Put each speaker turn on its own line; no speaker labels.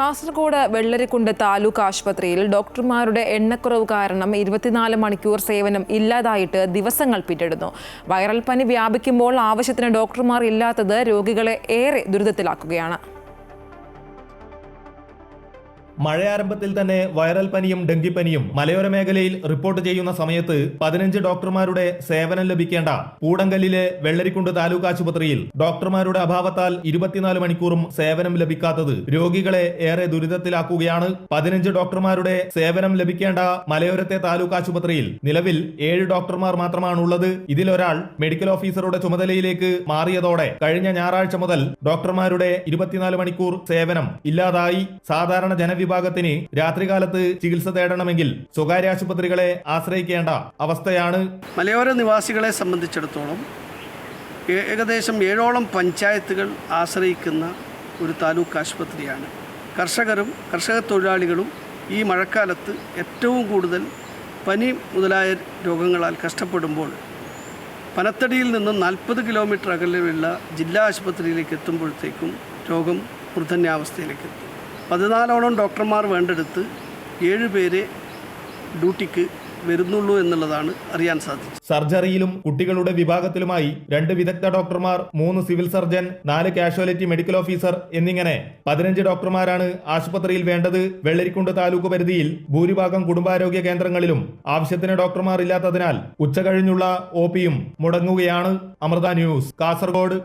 കാസർഗോഡ് വെള്ളരിക്കുണ്ട് താലൂക്ക് ആശുപത്രിയിൽ ഡോക്ടർമാരുടെ എണ്ണക്കുറവ് കാരണം ഇരുപത്തിനാല് മണിക്കൂർ സേവനം ഇല്ലാതായിട്ട് ദിവസങ്ങൾ പിന്നിടുന്നു. വൈറൽ പനി വ്യാപിക്കുമ്പോൾ ആവശ്യത്തിന് ഡോക്ടർമാർ ഇല്ലാത്തത് രോഗികളെ ഏറെ ദുരിതത്തിലാക്കുകയാണ്.
മഴയാരംഭത്തിൽ തന്നെ വൈറൽ പനിയും ഡെങ്കിപ്പനിയും മലയോര മേഖലയിൽ റിപ്പോർട്ട് ചെയ്യുന്ന സമയത്ത് പതിനഞ്ച് ഡോക്ടർമാരുടെ സേവനം ലഭിക്കേണ്ട പൂടങ്കല്ലിലെ വെള്ളരിക്കുണ്ട് താലൂക്ക് ആശുപത്രിയിൽ ഡോക്ടർമാരുടെ അഭാവത്താൽ ഇരുപത്തിനാല് മണിക്കൂറും സേവനം ലഭിക്കാത്തത് രോഗികളെ ഏറെ ദുരിതത്തിലാക്കുകയാണ്. പതിനഞ്ച് ഡോക്ടർമാരുടെ സേവനം ലഭിക്കേണ്ട മലയോരത്തെ താലൂക്ക് ആശുപത്രിയിൽ നിലവിൽ ഏഴ് ഡോക്ടർമാർ മാത്രമാണുള്ളത്. ഇതിലൊരാൾ മെഡിക്കൽ ഓഫീസറുടെ ചുമതലയിലേക്ക് മാറിയതോടെ കഴിഞ്ഞ ഞായറാഴ്ച മുതൽ ഡോക്ടർമാരുടെ ഇരുപത്തിനാല് മണിക്കൂർ സേവനം ഇല്ലാതായി. സാധാരണ ജനവിഭാഗത്തിന് രാത്രികാലത്ത് ചികിത്സ തേടണമെങ്കിൽ സ്വകാര്യ ആശുപത്രികളെ ആശ്രയിക്കേണ്ട അവസ്ഥയാണ്
മലയോര നിവാസികളെ സംബന്ധിച്ചിടത്തോളം ഏകദേശം ഏഴോളം പഞ്ചായത്തുകൾ ആശ്രയിക്കുന്ന ഒരു താലൂക്ക് ആശുപത്രിയാണ്. കർഷകരും കർഷക തൊഴിലാളികളും ഈ മഴക്കാലത്ത് ഏറ്റവും കൂടുതൽ പനി മുതലായ രോഗങ്ങളാൽ കഷ്ടപ്പെടുമ്പോൾ പനത്തടിയിൽ നിന്നും നാൽപ്പത് കിലോമീറ്റർ അകലെയുള്ള ജില്ലാ ആശുപത്രിയിലേക്ക് എത്തുമ്പോഴത്തേക്കും രോഗം മൂർധന്യാവസ്ഥയിലേക്ക് എത്തും. പതിനാലോളം ഡോക്ടർമാർ വേണ്ടെടുത്ത് ഏഴ് പേരെ ഡ്യൂട്ടിക്ക് വരുന്നുള്ളൂ എന്നുള്ളതാണ് അറിയാൻ സാധിച്ചത്.
സർജറിയിലും കുട്ടികളുടെ വിഭാഗത്തിലുമായി രണ്ട് വിദഗ്ധ ഡോക്ടർമാർ മൂന്ന് സിവിൽ സർജൻ നാല് കാഷ്വാലിറ്റി മെഡിക്കൽ ഓഫീസർ എന്നിങ്ങനെ പതിനഞ്ച് ഡോക്ടർമാരാണ് ആശുപത്രിയിൽ വേണ്ടത്. വെള്ളരിക്കുണ്ട് താലൂക്ക് പരിധിയിൽ ഭൂരിഭാഗം കുടുംബാരോഗ്യ കേന്ദ്രങ്ങളിലും ആവശ്യത്തിന് ഡോക്ടർമാർ ഇല്ലാത്തതിനാൽ ഉച്ചകഴിഞ്ഞുള്ള ഒ പിയും മുടങ്ങുകയാണ്. അമൃത ന്യൂസ് കാസർഗോഡ്.